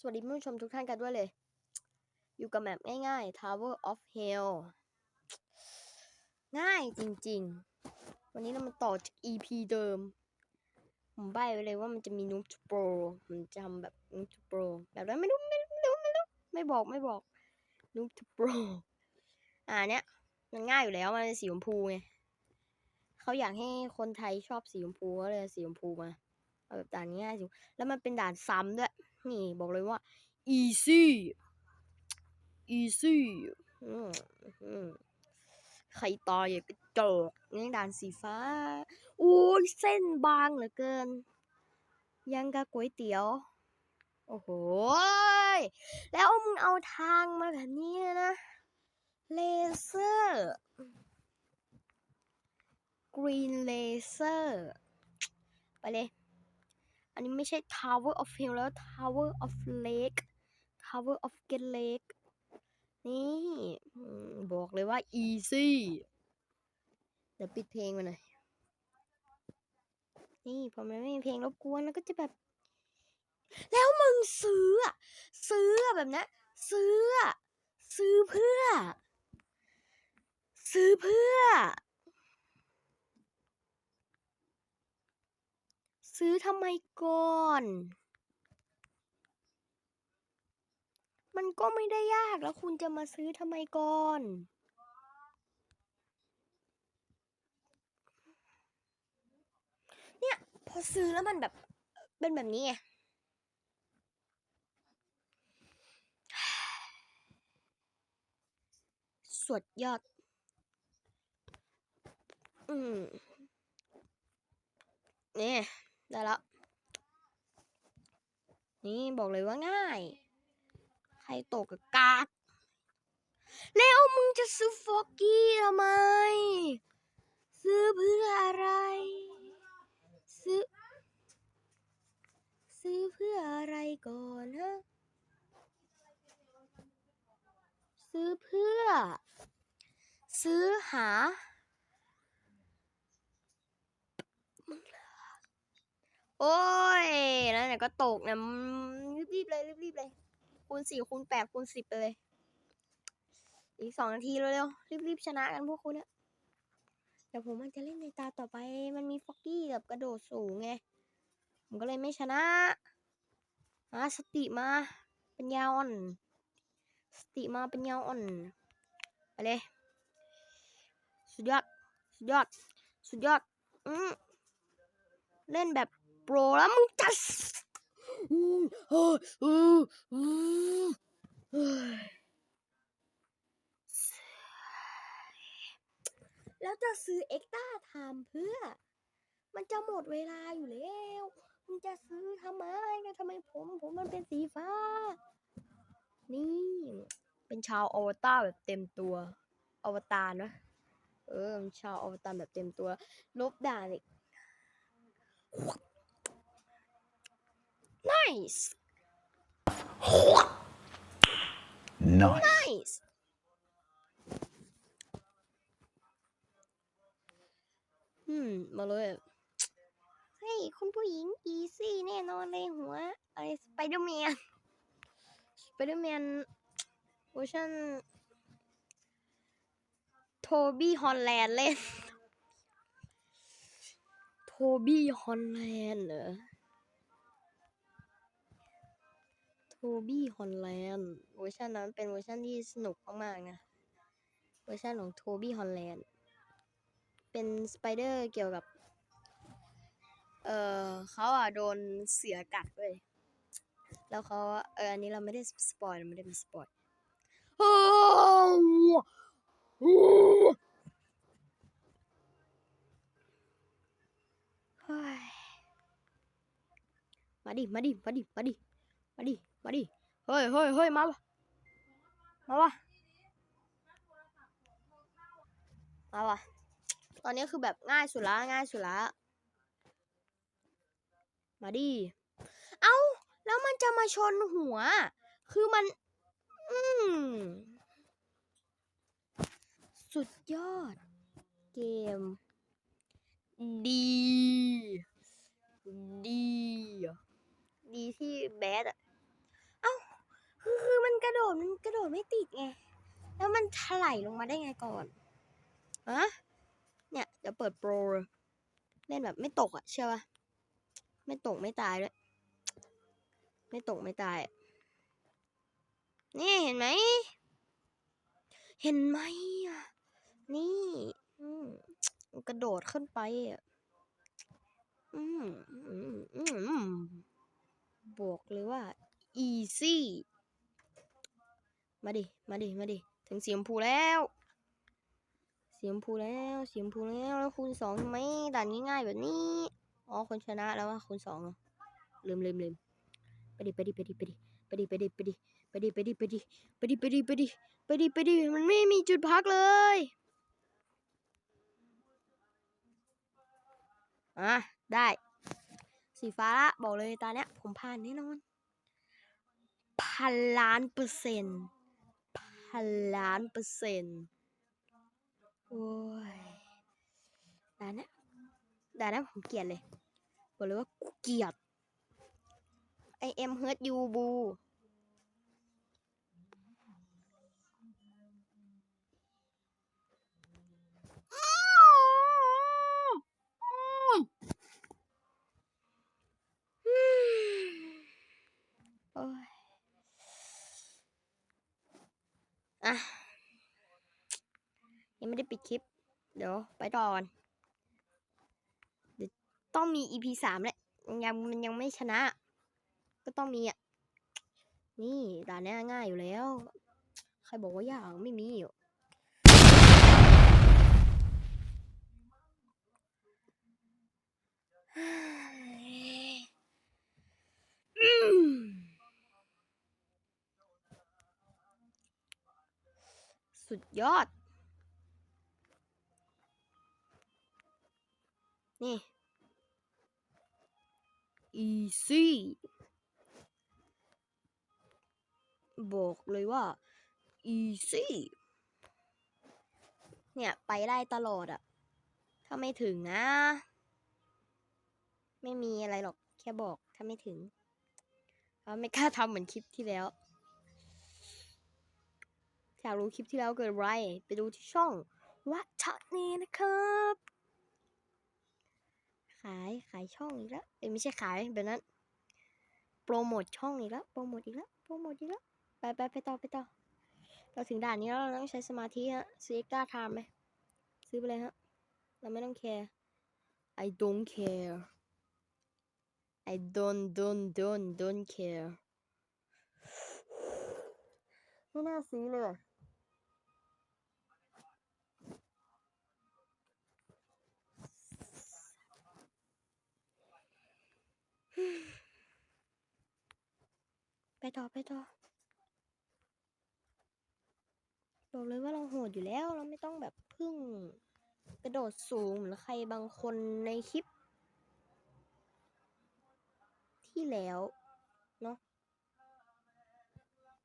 สวัสดีผู้ชมทุกท่านกันด้วยเลย อยู่กับแมปง่ายๆ Tower of Hell ง่ายจริงๆ วันนี้เรามาต่อจาก EP เดิม ผมใบ้ไว้เลยว่ามันจะมีนูบโปรมันจะทำแบบนูบโปรแบบนั้นไม่รู้ไม่รู้ไม่รู้ไม่รู้ไม่บอกไม่บอกนูบโปรอ่าเนี้ยมันง่ายอยู่แล้วมันเป็นสีชมพูไงเขาอยากให้คนไทยชอบสีชมพูก็เลยสีชมพูมาเอาแบบด่านง่ายสิแล้วมันเป็นด่านซ้ำด้วย นี่บอกเลยว่า easy easy ใครตายอย่ากระจอกนี่ด่านสีฟ้าโอ้ยเส้นบางเหลือเกิน ยังกับก๋วยเตี๋ยว โอ้โห แล้วมึงเอาทางมาแบบนี้นะ เลเซอร์ green laser ไปเลย อันนี้ไม่ใช่ Tower of Hell แล้ว Tower of Lake Tower of Get Lake นี่บอกเลยว่า easy เดี๋ยวปิดเพลงมาหน่อย นี่พอมันไม่มีเพลงรบกวนแล้วก็จะแบบ แล้วมึงซื้อ ซื้อแบบนี้ซื้อ ซื้อเพื่อ ซื้อเพื่อ ซื้อทำไมก่อน มันก็ไม่ได้ยากแล้วคุณจะมาซื้อทำไมก่อนเนี่ยพอซื้อแล้วมันแบบเป็นแบบนี้ไงสุดยอด อืมเนี่ย ได้แล้วนี่บอกเลยว่าง่าย ใครตกกับกากแล้วมึงจะซื้อฟอกกี้ทำไม ซื้อเพื่ออะไร ซื้อ ซื้อเพื่ออะไรก่อนฮะ ซื้อเพื่อ ซื้อหา โอ้ย แล้วไหนก็ตกนะรีบๆเลยรีบๆเลย คูณสี่คูณแปดคูณสิบไปเลย อีกสองนาทีเร็วๆรีบๆชนะกันพวกคุณเนี่ยเดี๋ยวผมมันจะเล่นในตาต่อไป มันมีฟอกกี้กับกระโดดสูงไง ผมก็เลยไม่ชนะมาสติมา เป็นยาอ่อน สติมาเป็นยาอ่อนไปเลย สุดยอด สุดยอด สุดยอด อืเล่นแบบ โปรแล้วมึงจะแล้วจะซื้อเอ็กต้าทม์เพื่อ มันจะหมดเวลาอยู่แล้วมึงจะซื้อทำไมนะทำไมผม ผมมันเป็นสีฟ้า นี่ เป็นชาวอวตารแบบเต็มตัว อวตารนะ เออเป็นชาวอวตารแบบเต็มตัว ลบด่านอีก nice Nice. nice อืม มาเลยเฮ้ยคุณผู้หญิงอีซี่แน่นอนเลยหัวอะไรสไปเดอร์แมนสไปเดอร์แมนเวอร์ชันโทบี้ฮอลแลนด์เล่นโทบี้ฮอลแลนด์เหรอ ทบี้ฮอลแลนด์เวอร์ชันนั้นเป็นเวอร์ชันที่สนุกมากๆนะ เวอร์ชันของโทบี้ฮอลแลนด์เป็นสไปเดอร์เกี่ยวกับ เออเขาอะโดนเสือกัดเว้ย แล้วเขาอะเอออันนี้เราไม่ได้สปอยเราไม่ได้มาสปอยมาดิ มาดิ มาดิ มาดิ มาดิ มาดิ เฮ้ยเฮ้ยเฮ้ยมาวะมาวะมาวะตอนนี้คือแบบง่ายสุดละง่ายสุดละมาดิ เอ้า แล้วมันจะมาชนหัว คือมัน อืมสุดยอด เกม ดี ดี ดีที่แบดอะ คือมันกระโดดมันกระโดดไม่ติดไง แล้วมันถลายลงมาได้ไงก่อนฮะเนี่ยเดี๋ยวเปิดโปรเล่นแบบไม่ตกอะเชื่อปะไม่ตกไม่ตายด้วย ไม่ตกไม่ตาย นี่เห็นไหม เห็นไหมอะนี่กระโดดขึ้นไปอะอืมอืมอืมบอกเลยว่า easy มาดิ มาดิ มาดิ ถึงสีชมพูแล้วสีชมพูแล้วสีชมพูแล้วแล้วคูณสองทำไมด่านง่ายๆแบบนี้ อ๋อคนชนะแล้วว่าคูณสองเลืมลืมลืมไปดิไปดิไปดิไปดิไปดิไปดิไปดิไปดิไปดิไปดิไปดิไปดิไปดิไปดิไปดิมันไม่มีจุดพักเลยอะได้ สีฟ้าละบอกเลยตาเนี้ยผมผ่านแน่นอนพันล้านเปอร์เซ็นต์ พันล้านเปอร์เซ็นต์โอ้ยด่านเนี้ด่านเนี้ผมเกลียดเลย บอกเลยว่ากูเกลียดไอเอ็มเฮิร์ตยูบูอ้ย อะ ยังไม่ได้ปิดคลิป เดี๋ยวไปต่อก่อนเดี๋ยวต้องมี EP สามแหละยังมันยังไม่ชนะ ก็ต้องมีอะ นี่ด่านเนี้ง่ายอยู่แล้ว ใครบอกว่ายากไม่มีอยู่อื สุดยอด นี่ easy บอกเลยว่า easy เนี่ย ไปได้ตลอดอะถ้าไม่ถึงนะ ไม่มีอะไรหรอก แค่บอกถ้าไม่ถึงเพราะไม่กล้าทำเหมือนคลิปที่แล้ว อยากรู้คลิปที่แล้วเกิดอะไรไปดูที่ช่องวัชนีนะครับ ขายขายช่องอีกแล้วเอ้ไม่ใช่ขายแบบนั้นโปรโมทช่องอีกแล้วโปรโมทอีกแล้วโปรโมทอีกแล้วไปไปไปต่อไปต่อเราถึงด่านนี้แล้วเราต้องใช้สมาธิฮะซื้อเอ็กซ์ตร้าไทม์ไหมซื้อไปเลยฮะเราไม่ต้องแคร์ I don't care I don't don't don't don't care ไม่น่าซื้อเลยว่ะ ไป ต่อไปต่อบอกเลยว่าเราโหดอยู่แล้วเราไม่ต้องแบบพึ่งกระโดดสูงเหมือนใครบางคนในคลิป ที่แล้วเนาะ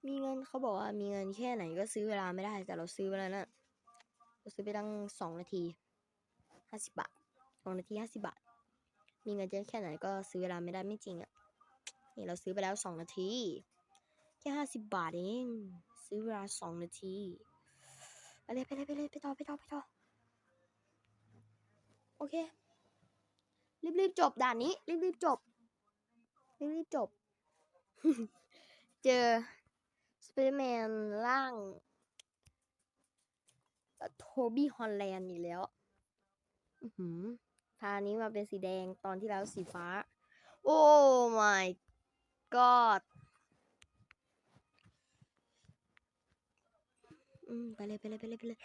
มีเงินเขาบอกว่ามีเงินแค่ไหนก็ซื้อเวลาไม่ได้ แต่เราซื้อไปแล้วนะเราซื้อไปตั้งสองนาทีห้าสิบบาทสองนาทีห้าสิบาท มีเงินเยอะแค่ไหนก็ซื้อเวลาไม่ได้ไม่จริงอะ่ะนี่เราซื้อไปแล้วสองนาที แค่ห้าสิบบาทเอง ซื้อเวลาสองนาทีไปเลยไปเลยไปเลยไปต่อไปต่อไปต่อโอเค รีบๆจบด่านนี้รีบๆจบรีบๆจบ เจอสไปเดอร์แมนร่างโทบี้ฮอลแลนด์อีกแล้วอื้อหือทานี้มาเป็นสีแดงตอนที่แล้วสีฟ้า โอ้ my god อืมไปเลยไปเลยไปเลยไปเลย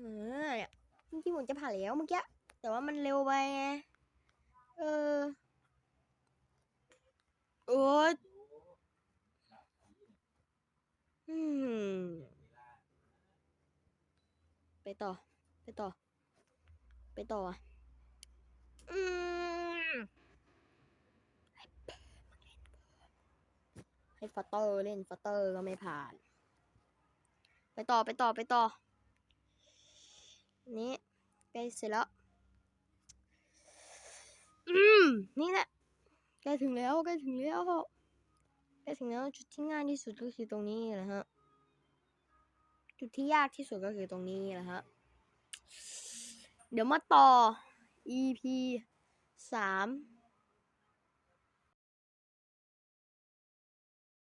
เออเนี่ยจริงๆผมจะผ่านแล้วเมื่อกี้แต่ว่ามันเร็วไปไงเออโอ๊ยอืมไปต่อ ไปต่อ ไปต่ออะอืมให้ฟัตเตอร์เล่นฟัตเตอร์ก็ไม่ผ่าน ไปต่อไปต่อไปต่อ นี่ใกล้เสร็จแล้ว อืม นี่แหละใกล้ถึงแล้วใกล้ถึงแล้วไปถึงแล้วจุดที่ง่ายที่สุดก็คือตรงนี้แหละฮะ จุดที่ยากที่สุดก็คือตรงนี้แหละฮะ เดี๋ยวมาต่อ EP สาม